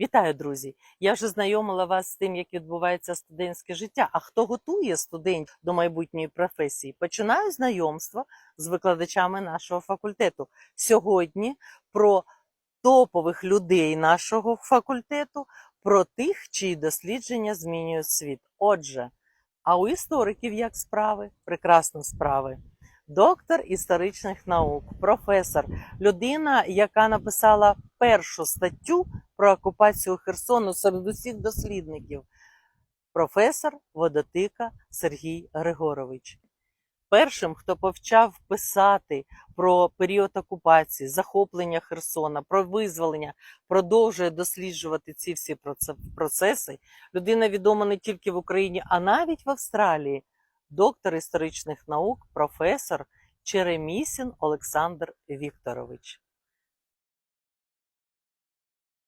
Вітаю, друзі! Я вже знайомила вас з тим, як відбувається студентське життя. А хто готує студентів до майбутньої професії? Починаю знайомство з викладачами нашого факультету. Сьогодні про топових людей нашого факультету, про тих, чиї дослідження змінюють світ. Отже, а у істориків як справи? Прекрасно справи. Доктор історичних наук, професор, людина, яка написала першу статтю про окупацію Херсону серед усіх дослідників, професор Водотика Сергій Григорович. Першим, хто почав писати про період окупації, захоплення Херсона, про визволення, продовжує досліджувати ці всі процеси. Людина відома не тільки в Україні, а навіть в Австралії. Доктор історичних наук, професор Черемісін Олександр Вікторович.